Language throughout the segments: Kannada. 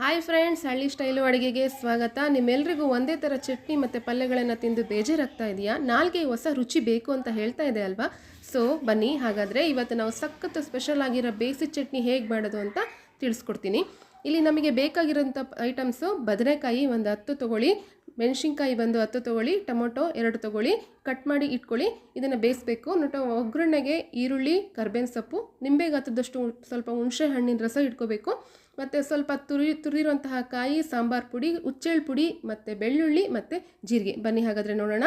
ಹಾಯ್ ಫ್ರೆಂಡ್ಸ್ ಹಳ್ಳಿ ಸ್ಟೈಲು ಅಡುಗೆಗೆ ಸ್ವಾಗತ. ನಿಮ್ಮೆಲ್ಲರಿಗೂ ಒಂದೇ ಥರ ಚಟ್ನಿ ಮತ್ತು ಪಲ್ಯಗಳನ್ನು ತಿಂದು ಬೇಜಾರಾಗ್ತಾ ಇದೆಯಾ? ನಾಲ್ಗೆ ಹೊಸ ರುಚಿ ಬೇಕು ಅಂತ ಹೇಳ್ತಾ ಇದೆ ಅಲ್ವಾ? ಸೊ ಬನ್ನಿ, ಹಾಗಾದರೆ ಇವತ್ತು ನಾವು ಸಖತ್ತು ಸ್ಪೆಷಲ್ ಆಗಿರೋ ಬೇಸಿಕ್ ಚಟ್ನಿ ಹೇಗೆ ಮಾಡೋದು ಅಂತ ತಿಳಿಸ್ಕೊಡ್ತೀನಿ. ಇಲ್ಲಿ ನಮಗೆ ಬೇಕಾಗಿರೋಂಥ ಐಟಮ್ಸು ಬದನೆಕಾಯಿ ಒಂದು ಹತ್ತು ತೊಗೊಳ್ಳಿ. ಮೆಣಸಿನ್ಕಾಯಿ ಬಂದು ಹತ್ತು ತೊಗೊಳ್ಳಿ, ಟೊಮೊಟೊ ಎರಡು ತೊಗೊಳ್ಳಿ ಕಟ್ ಮಾಡಿ ಇಟ್ಕೊಳ್ಳಿ. ಇದನ್ನು ಬೇಯಿಸಬೇಕು. ನಟ ಒಗ್ಗರಣೆಗೆ ಈರುಳ್ಳಿ, ಕರ್ಬೇವಿನ ಸೊಪ್ಪು, ನಿಂಬೆಗೆ ಹತ್ತದಷ್ಟು ಸ್ವಲ್ಪ ಹುಣಸೆ ಹಣ್ಣಿನ ರಸ ಇಟ್ಕೋಬೇಕು. ಮತ್ತು ಸ್ವಲ್ಪ ತುರಿ, ತುರಿರುವಂತಹ ಕಾಯಿ, ಸಾಂಬಾರು ಪುಡಿ ಹುಚ್ಚೆಳ್ಳು ಪುಡಿ, ಮತ್ತು ಬೆಳ್ಳುಳ್ಳಿ, ಮತ್ತು ಜೀರಿಗೆ. ಬನ್ನಿ ಹಾಗಾದರೆ ನೋಡೋಣ.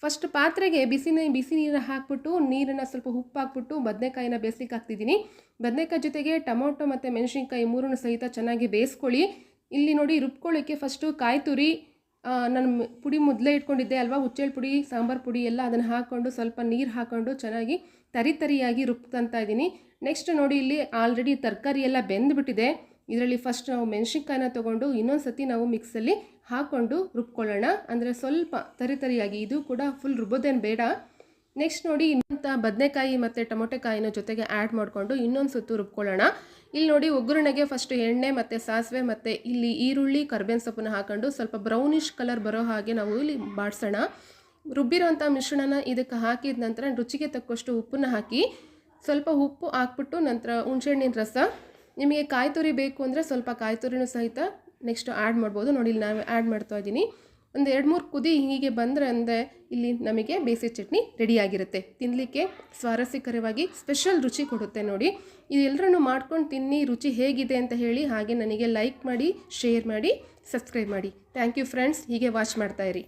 ಫಸ್ಟ್ ಪಾತ್ರೆಗೆ ಬಿಸಿ ನೀ- ಬಿಸಿ ನೀರು ಹಾಕ್ಬಿಟ್ಟು, ನೀರನ್ನು ಸ್ವಲ್ಪ ಉಪ್ಪು ಹಾಕ್ಬಿಟ್ಟು, ಬದನೆಕಾಯಿನ ಬೇಯಿಸ್ಲಿಕ್ಕೆ ಹಾಕ್ತಿದ್ದೀನಿ. ಬದನೆಕಾಯಿ ಜೊತೆಗೆ ಟೊಮೊಟೊ ಮತ್ತು ಮೆಣಸಿನ್ಕಾಯಿ ಮೂರನ್ನು ಸಹಿತ ಚೆನ್ನಾಗಿ ಬೇಯಿಸ್ಕೊಳ್ಳಿ. ಇಲ್ಲಿ ನೋಡಿ ರುಬ್ಕೊಳ್ಳೋಕ್ಕೆ ಫಸ್ಟು ಕಾಯಿ ತುರಿ ನಾನು ಪುಡಿ ಮೊದಲೇ ಇಟ್ಕೊಂಡಿದ್ದೆ ಅಲ್ವಾ? ಹುಚ್ಚೆಳ್ಳು ಪುಡಿ, ಸಾಂಬಾರು ಪುಡಿ ಎಲ್ಲ ಅದನ್ನು ಹಾಕ್ಕೊಂಡು ಸ್ವಲ್ಪ ನೀರು ಹಾಕ್ಕೊಂಡು ಚೆನ್ನಾಗಿ ತರಿ ತರಿಯಾಗಿ ರುಬ್ಕೊತ ಇದ್ದೀನಿ. ನೆಕ್ಸ್ಟ್ ನೋಡಿ ಇಲ್ಲಿ ಆಲ್ರೆಡಿ ತರಕಾರಿ ಎಲ್ಲ ಬೆಂದ್ಬಿಟ್ಟಿದೆ. ಇದರಲ್ಲಿ ಫಸ್ಟ್ ನಾವು ಮೆಣಸಿನ್ಕಾಯಿನ ತೊಗೊಂಡು ಇನ್ನೊಂದು ಸತಿ ನಾವು ಮಿಕ್ಸಲ್ಲಿ ಹಾಕ್ಕೊಂಡು ರುಬ್ಕೊಳ್ಳೋಣ. ಅಂದರೆ ಸ್ವಲ್ಪ ತರಿ ತರಿಯಾಗಿ, ಇದು ಕೂಡ ಫುಲ್ ರುಬ್ಬೋದೇನು ಬೇಡ. ನೆಕ್ಸ್ಟ್ ನೋಡಿ ಇನ್ನೊಂಥ ಬದನೆಕಾಯಿ ಮತ್ತು ಟೊಮೊಟೆಕಾಯಿನ ಜೊತೆಗೆ ಆ್ಯಡ್ ಮಾಡಿಕೊಂಡು ಇನ್ನೊಂದು ಸುತ್ತು ರುಬ್ಕೊಳ್ಳೋಣ. ಇಲ್ಲಿ ನೋಡಿ ಒಗ್ಗರಣೆಗೆ ಫಸ್ಟ್ ಎಣ್ಣೆ ಮತ್ತು ಸಾಸಿವೆ ಮತ್ತು ಇಲ್ಲಿ ಈರುಳ್ಳಿ, ಕರ್ಬೇವಿನ ಸೊಪ್ಪನ್ನು ಹಾಕೊಂಡು ಸ್ವಲ್ಪ ಬ್ರೌನಿಷ್ ಕಲರ್ ಬರೋ ಹಾಗೆ ನಾವು ಇಲ್ಲಿ ಬಾಡಿಸೋಣ ರುಬ್ಬಿರೋಂಥ ಮಿಶ್ರಣನ ಇದಕ್ಕೆ ಹಾಕಿದ ನಂತರ ರುಚಿಗೆ ತಕ್ಕಷ್ಟು ಉಪ್ಪನ್ನು ಹಾಕಿ ಸ್ವಲ್ಪ ಉಪ್ಪು ಹಾಕ್ಬಿಟ್ಟು ನಂತರ ಹುಣಸೆಹಣ್ಣಿನ ರಸ. ನಿಮಗೆ ಕಾಯಿ ತುರಿ ಬೇಕು ಅಂದರೆ ಸ್ವಲ್ಪ ಕಾಯಿ ತುರಿನೂ ಸಹಿತ ನೆಕ್ಸ್ಟ್ ಆ್ಯಡ್ ಮಾಡ್ಬೋದು. ನೋಡಿ ಇಲ್ಲಿ ನಾನು ಆ್ಯಡ್ ಮಾಡ್ತಾ ಇದ್ದೀನಿ. ಒಂದು ಎರಡು ಮೂರು ಕುದಿ ಹೀಗೆ ಬಂದರೆ ಅಂದರೆ ಇಲ್ಲಿ ನಮಗೆ ಬೇಸಿ ಚಟ್ನಿ ರೆಡಿಯಾಗಿರುತ್ತೆ. ತಿನ್ನಲಿಕ್ಕೆ ಸ್ವಾರಸ್ಯಕರವಾಗಿ ಸ್ಪೆಷಲ್ ರುಚಿ ಕೊಡುತ್ತೆ ನೋಡಿ. ಇದೆಲ್ಲರನ್ನು ಮಾಡ್ಕೊಂಡು ತಿನ್ನಿ, ರುಚಿ ಹೇಗಿದೆ ಅಂತ ಹೇಳಿ ಹಾಗೆ ನನಗೆ ಲೈಕ್ ಮಾಡಿ ಶೇರ್ ಮಾಡಿ ಸಬ್ಸ್ಕ್ರೈಬ್ ಮಾಡಿ. ಥ್ಯಾಂಕ್ ಯು ಫ್ರೆಂಡ್ಸ್ ಹೀಗೆ ವಾಚ್ ಮಾಡ್ತಾಯಿರಿ